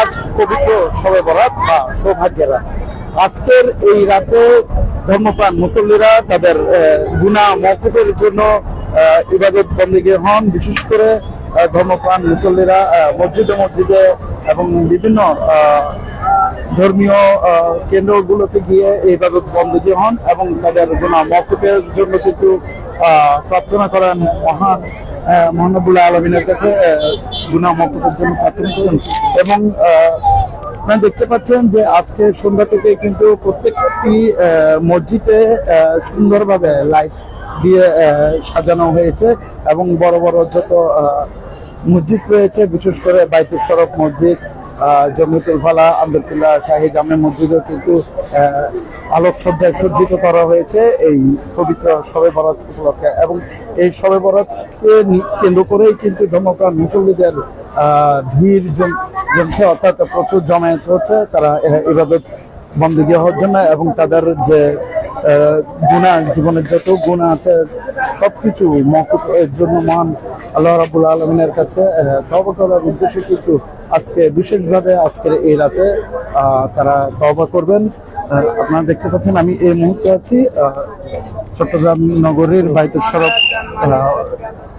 আজ পবিত্র সবে বরাত বা সৌভাগ্যের। রাত আজকের এই রাতে ধর্মপ্রাণ মুসল্লিরা তাদের গুনাহ মকুবের জন্য ইবাদত বন্দীগে হন। বিশেষ করে ধর্মপ্রাণ মুসল্লিরা মসজিদে মসজিদে এবং বিভিন্ন ধর্মীয় কেন্দ্রগুলোতে গিয়ে এই ইবাদত বন্দী হন এবং তাদের গুণা মকুবের জন্য কিন্তু প্রার্থনা করেন মহান মহানবুল্লাহ আলমিনের কাছে আহ, গুনাহ জন্য প্রার্থনা করেন। এবং দেখতে পাচ্ছেন যে আজকে সন্ধ্যা থেকে কিন্তু প্রত্যেকটি মসজিদে সুন্দরভাবে লাইট দিয়ে সাজানো হয়েছে এবং বড় বড় যত মসজিদ রয়েছে বিশেষ করে বাইতুল শরফ মসজিদ জমিতুল ফালা আব্দুল্লাহ শাহী জামে মসজিদও কিন্তু আলোকসজ্জায় সজ্জিত করা হয়েছে এই পবিত্র সবে বরাত উপলক্ষে। এবং এই সবে বরাতকে কেন্দ্র করেই কিন্তু ধর্মপ্রাণ মুসল্লিদের ভিড় জম- জমছে, অর্থাৎ প্রচুর জমায়েত হচ্ছে। তারা ইবাদত বন্দী হওয়ার জন্য এবং তাদের যে গুণা, জীবনের যত গুণা আছে, সবকিছু মকুব, এর জন্য মহান আল্লাহ রাবুল আলমিনের কাছে তওবা উদ্দেশ্যে কিন্তু আজকে, বিশেষভাবে আজকের এই রাতে তারা তওবা করবেন। আপনারা দেখতে পাচ্ছেন, আমি এই মুহূর্তে আছি চট্টগ্রাম নগরীর বাইতুল সড়ক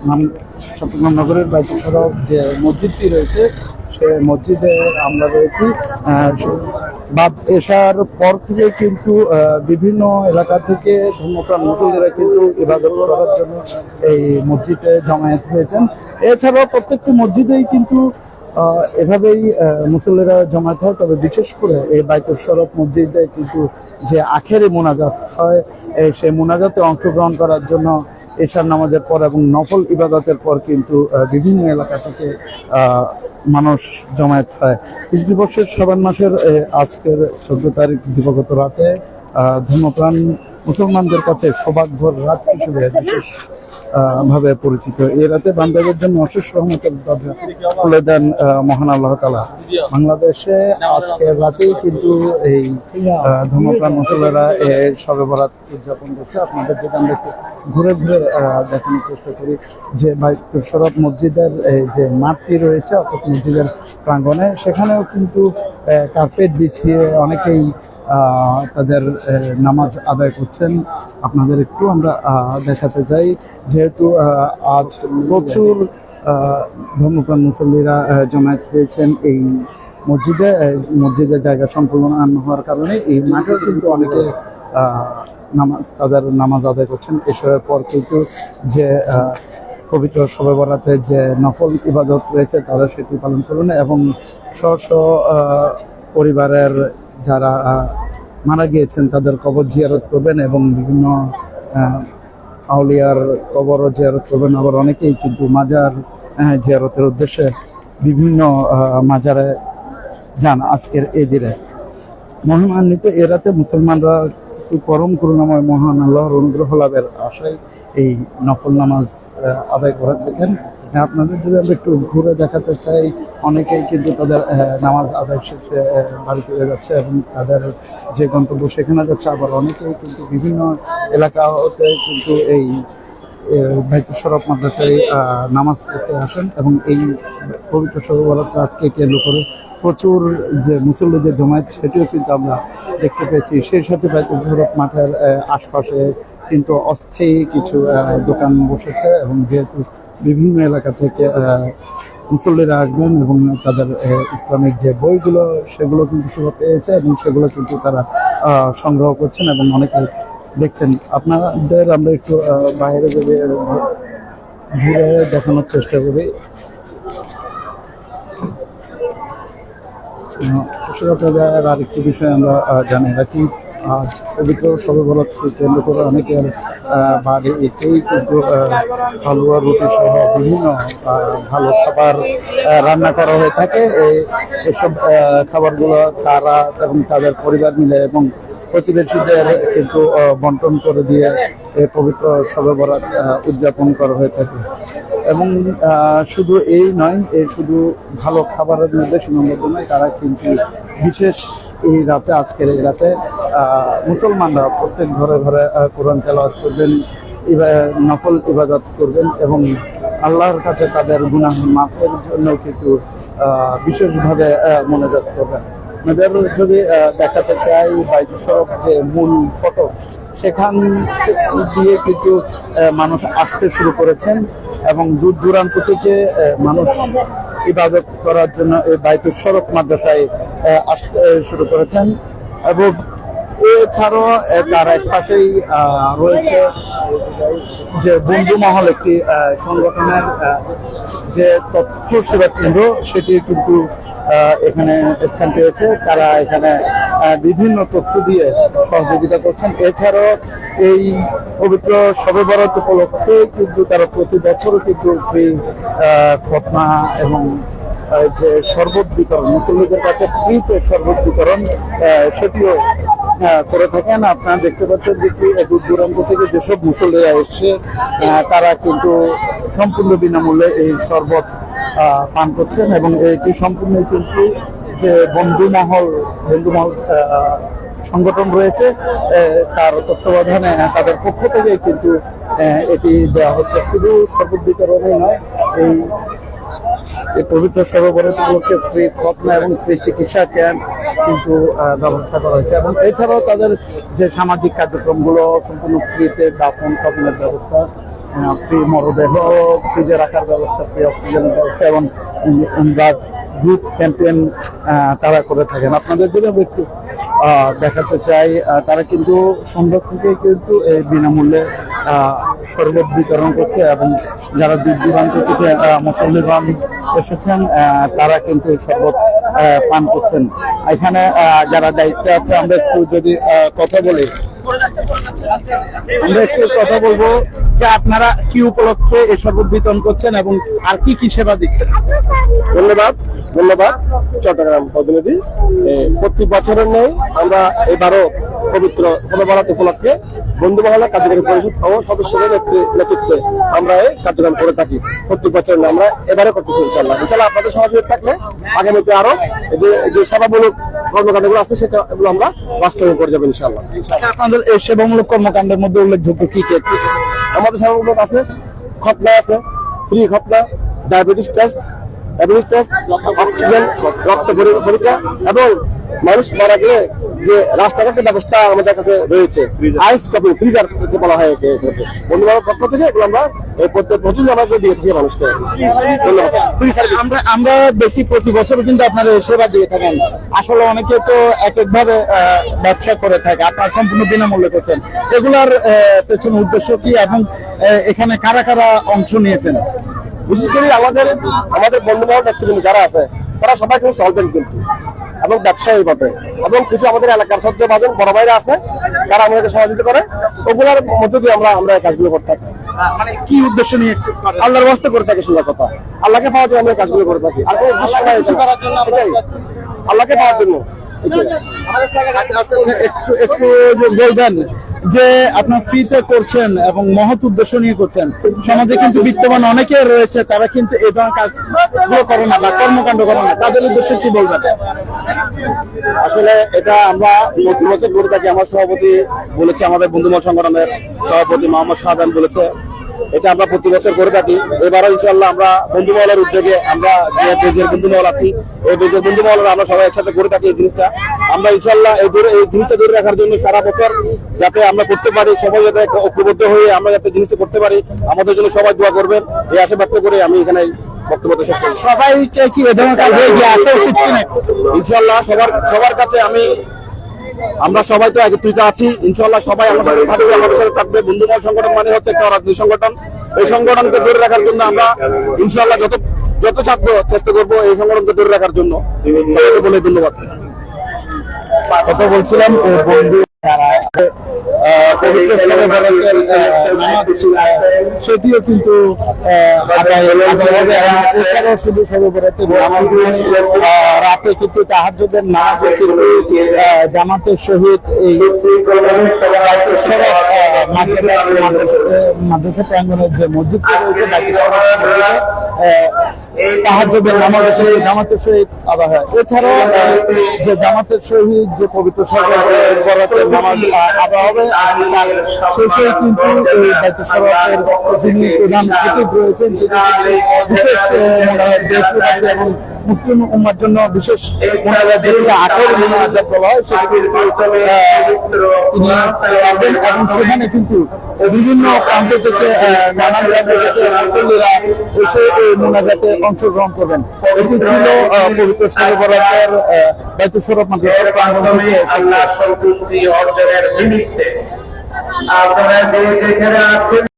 নাম চট্টগ্রাম নগরের বাইতুল সড়ক যে মসজিদটি রয়েছে, সে মসজিদে আমরা রয়েছি। বাদ এশার পর থেকে কিন্তু বিভিন্ন এলাকা থেকে ধর্মপ্রাণ মুসলিমরা কিন্তু ইবাদত করার জন্য এই মসজিদে জমায়েত হয়েছেন। এছাড়াও প্রত্যেকটি মসজিদেই কিন্তু এভাবেই মুসল্লিরা জমায়েত হয়। তবে বিশেষ করে এই বাইতুল শরফ মসজিদে কিন্তু যে আখেরি মোনাজাত হয় সেই মোনাজাতে অংশগ্রহণ করার জন্য এশার নামাজের পর এবং নফল ইবাদতের পর কিন্তু বিভিন্ন এলাকা থেকে মানুষ জমায়েত হয়। হিজরি বর্ষের সাবান মাসের আজকের চোদ্দ তারিখ দিবগত রাতে ধর্মপ্রাণ মুসলমানদের কাছে সৌভাগ্যর রাত হিসেবে বিশেষ ভাবে পরিচিত। এই রাতে বান্ধবের জন্য অশেষ রহমতের দরজা দেন মহান আল্লাহ তালা বাংলাদেশে আজকের রাতেই কিন্তু এই ধর্মপ্রাণ মুসল্লারা এই সবে বরাত উদযাপন করছে। আপনাদের যেটা আমরা একটু ঘুরে ঘুরে দেখানোর চেষ্টা করি, যে শরফ মসজিদের যে মাঠটি রয়েছে অর্থাৎ মসজিদের প্রাঙ্গণে, সেখানেও কিন্তু কার্পেট বিছিয়ে অনেকেই তাদের নামাজ আদায় করছেন। আপনাদের একটু আমরা দেখাতে চাই। যেহেতু আজ প্রচুর ধর্মপ্রাণ মুসল্লিরা জমায়েত হয়েছেন এই মসজিদে মসজিদের জায়গা সম্পূর্ণ হওয়ার কারণে এই মাঠেও কিন্তু অনেকে নামাজ, তাদের নামাজ আদায় করছেন। এসবের পর কিন্তু যে পবিত্র শবে বরাতে যে নফল ইবাদত রয়েছে, তারা সেটি পালন করুন এবং স্ব স্ব পরিবারের যারা মারা গিয়েছেন তাদের কবর জিয়ারত করবেন এবং বিভিন্ন আউলিয়ার কবরও জিয়ারত করবেন। আবার অনেকেই কিন্তু মাজার জিয়ারতের উদ্দেশ্যে বিভিন্ন মাজারে যান আজকের এই দিনে। মহিমান্বিত এ রাতে মুসলমানরা পরম করুণাময় মহান আল্লাহর অনুগ্রহ লাভের আশায় এই নফল নামাজ আদায় করে থাকেন। আপনাদের যদি আমরা একটু ঘুরে দেখাতে চাই, অনেকেই কিন্তু তাদের নামাজ আদায় শেষে বাড়ি ফিরে যাচ্ছে এবং তাদের যে গন্তব্য সেখানে যাচ্ছে, আবার অনেকেই কিন্তু বিভিন্ন এলাকা হতে কিন্তু এই সরব মাদ্রাসায় নামাজ পড়তে আসেন এবং এই পবিত্র সরবরাহ রাতকে কেন্দ্র করে প্রচুর যে মুসল্লিদের জমায়েত, সেটিও কিন্তু আমরা দেখতে পেয়েছি। সেই সাথে বাইতুল সরব মাঠের আশপাশে কিন্তু অস্থায়ী কিছু দোকান বসেছে এবং যেহেতু বিভিন্ন এলাকা থেকে মুসল্লিরা আসবেন এবং তাদের ইসলামিক যে বইগুলো, সেগুলো কিন্তু সেবা পেয়েছে এবং সেগুলো কিন্তু তারা সংগ্রহ করছেন এবং অনেকে দেখছেন। আপনাদের আমরা একটু বাইরে যদি ঘুরে দেখানোর চেষ্টা করি। আপনাদের আরেকটি বিষয় আমরা জানি রাখি। আজ পবিত্র সর্বভারতকে কেন্দ্র করে অনেকের আহ, বাড়িতেই কিন্তু হালুয়া রুটি সহ বিভিন্ন ভালো খাবার রান্না করা হয়ে থাকে। এসব খাবারগুলো তারা এবং তাদের পরিবার মিলে এবং প্রতিবেশীদের কিন্তু বন্টন করে দিয়ে এই পবিত্র সবে উদযাপন করা হয়ে থাকে। এবং শুধু এই নয় এই শুধু ভালো খাবারের মধ্যে নয় তারা কিন্তু বিশেষ এই রাতে, আজকের এই রাতে মুসলমানরা প্রত্যেক ঘরে ঘরে কোরআন তেলাওয়াত করবেন নফল ইবাদত করবেন এবং আল্লাহর কাছে তাদের গুনাহ মাফের জন্য কিন্তু বিশেষভাবে মনোযোগ করবেন। আপনাদের যদি দেখাতে চাই বাইতু সড়ক যে মূল ফটো, সেখান দিয়ে কিন্তু মানুষ আসতে শুরু করেছেন এবং দূর দূরান্ত থেকে মানুষ ইবাদত করার জন্য এই বাইতু সড়ক মাদ্রাসায় আসতে শুরু করেছেন। এবং এছাড়াও তার এক পাশেই রয়েছে যে বন্ধু মহল একটি সংগঠনের যে তথ্য সেবা কেন্দ্র, সেটি কিন্তু এখানে স্থান পেয়েছে। তারা এখানে বিভিন্ন তথ্য দিয়ে সহযোগিতা করছেন। এছাড়াও এই পবিত্র সবে বরাত উপলক্ষে কিন্তু তারা প্রতি বছরও কিন্তু ফ্রি খতনা এবং যে শরবত বিতরণ, মুসল্লিদের কাছে ফ্রিতে শরবত বিতরণ সেটিও করে থাকেন। আপনারা দেখতে পাচ্ছেন যে কি দূর দূরান্ত থেকে যেসব মুসল্লিরা এসছে তারা কিন্তু সম্পূর্ণ বিনামূল্যে এই শরবত পান করছেন এবং এটি সম্পূর্ণ কিন্তু যে বন্ধু মহল বন্ধু মহল সংগঠন রয়েছে তার তত্ত্বাবধানে তাদের পক্ষ থেকে কিন্তু এটি দেওয়া হচ্ছে। শুধু শরবত বিতরণে নয়, এই এই পবিত্র সর্বভারত উপলক্ষে ফ্রি খতনা এবং ফ্রি চিকিৎসা ক্যাম্প কিন্তু ব্যবস্থা করা হয়েছে। এবং এছাড়াও তাদের যে সামাজিক কার্যক্রমগুলো সম্পূর্ণ ফ্রিতে দাফন, কাফনের ব্যবস্থা ফ্রি মরদেহ ফ্রিজে রাখার ব্যবস্থা ফ্রি অক্সিজেনের ব্যবস্থা এবং ব্লাড গ্রুপ ক্যাম্পেইন তারা করে থাকেন। আপনাদের যদি আমি একটু দেখাতে চাই তারা কিন্তু সন্ধ্যা থেকে কিন্তু এই বিনামূল্যে শরবত বিতরণ করছে এবং যারা দূর দূরান্ত থেকে মুসল্লিগণ এসেছেন তারা কিন্তু শরবত পান করছেন। এখানে যারা দায়িত্বে আছে, আমরা একটু যদি কথা বলি। আমরা একটু কথা বলব যে আপনারা কি উপলক্ষে এই শরবত বিতরণ করছেন এবং আর কি কি সেবা দিচ্ছেন? ধন্যবাদ। ধন্যবাদ। চট্টগ্রাম প্রতিনিধি প্রতি বছরের নেই আমরা এবারও পবিত্র হলবারাত উপলক্ষে বন্ধু মহল্লা কার্যকরী পরিষদ ও সদস্যদের নেতৃ- নেতৃত্বে আমরা এই কার্যক্রম করে থাকি। প্রত্যেক বছর আমরা এবারে করতেছি ইনশাল্লাহ ইনশাল্লাহ আপনাদের সহযোগিতা থাকলে আগামীতে আরও এই যে সেবামূলক কর্মকাণ্ডগুলো আছে সেটা এগুলো আমরা বাস্তবায়ন করে যাব ইনশাল্লাহ আপনাদের এই সেবামূলক কর্মকাণ্ডের মধ্যে উল্লেখযোগ্য কি কি আমাদের সেবামূলক আছে খতনা আছে ফ্রি খতনা ডায়াবেটিস টেস্ট অক্সিজেন রক্ত পরীক্ষা এবং মানুষ মারা গেলে যে রাস্তাঘাটের ব্যবস্থা আমাদের কাছে রয়েছে আইস কপি ফ্রিজার বলা হয় পক্ষ থেকে এগুলো আমরা আমরা দেখি প্রতি বছর কিন্তু আপনারা সেবা দিয়ে থাকেন। আসলে অনেকে তো এক এক ভাবে আহ, ব্যবসা করে থাকে আপনারা সম্পূর্ণ বিনামূল্যে করছেন। এগুলার পেছনে উদ্দেশ্য কি এবং এখানে কারা কারা অংশ নিয়েছেন? বিশেষ করে আমাদের আমাদের বন্ধু মহল নেতৃবৃন্দ যারা আছে তারা সবাই কিন্তু সলভেন্ট কিন্তু। এবং ব্যবসায়ী বটে। এবং কিছু আমাদের এলাকার সদ্য বাজন বড় ভাইরা আছে যারা আমাদেরকে সহযোগিতা করে ওগুলোর মধ্যে দিয়ে আমরা আমরা এই কাজগুলো করতে থাকি। মানে কি উদ্দেশ্য নিয়ে আল্লাহর বাস্তে করে থাকি সোজা কথা। আল্লাহকে পাওয়ার জন্য আমরা কাজগুলো করে থাকি। আর কোনো উদ্দেশ্য নাই এটাই। আল্লাহকে পাওয়ার জন্য। একটু একটু বলবেন? যে আপনার ফ্রিতে করছেন এবং মহৎ উদ্দেশ্য নিয়ে করছেন, সমাজে কিন্তু বিদ্যমান অনেকে রয়েছে, তারা কিন্তু এই ধরনের কাজ করে না বা কর্মকাণ্ড করে না। তাদের উদ্দেশ্য কি বলবেন? আসলে এটা আমরা প্রতি বছর করে থাকি। আমার সভাপতি বলেছে, আমাদের বন্ধুমহল সংগঠনের সভাপতি মোহাম্মদ শাহজাহান বলেছে এটা আমরা প্রতি বছর করে থাকি। এবারও ইনশাল্লাহ আমরা বন্ধু মহলের উদ্যোগে আমরা যে বেজের বন্ধু মহল আছি এই বেজের বন্ধু মহলের আমরা সবাই একসাথে করে থাকি এই জিনিসটা। আমরা ইনশাল্লাহ এই ধরে এই জিনিসটা ধরে রাখার জন্য সারা বছর যাতে আমরা করতে পারি সবাই যাতে ঐক্যবদ্ধ হয়ে আমরা যাতে জিনিসটা করতে পারি আমাদের জন্য সবাই দোয়া করবেন। এই আশা ব্যক্ত করে আমি এখানে সবাইকে কি এ ধরনের কাজে এগিয়ে আসা উচিত কিনা ইনশাল্লাহ সবার সবার কাছে আমি আমরা সবাই তো একত্রিত আছি। ইনশাল্লাহ সবাই আমাদের থাকবে, আমাদের সাথে থাকবে। বন্ধুমহল সংগঠন মানে হচ্ছে একটা রাজনৈতিক সংগঠন। এই সংগঠনকে ধরে রাখার জন্য আমরা ইনশাল্লাহ যত যত ছাত্র চেষ্টা করব এই সংগঠনকে ধরে রাখার জন্য। সবাইকে বলে ধন্যবাদ। কথা বলছিলাম সেটিও কিন্তু এছাড়াও শুধু রাতে কিন্তু কিন্তু আহ, জামাতের সহিত এই মাদ্রাসা মাদ্রাসা যে মসজিদটা রয়েছে বাকি নামাজ জামাতের সহিত আদায় হয়। এছাড়াও যে জামাতের সহিত যে পবিত্র সরকার নামাজ আহ, হবে শেষে কিন্তু এই দায়িত্ব সরকারের যিনি প্রধান খতিব রয়েছেন তিনি বিশেষ দেশবাসী এবং মুসলিম উম্মার জন্য বিশেষ এবং সেখানে কিন্তু বিভিন্ন প্রান্ত থেকে নানান প্রান্ত এসে এই মোনাজাতে অংশগ্রহণ করবেন। এটি ছিল পবিত্র সরবরাহের দায়িত্ব নিমিত্তে। আপনারা যে আছেন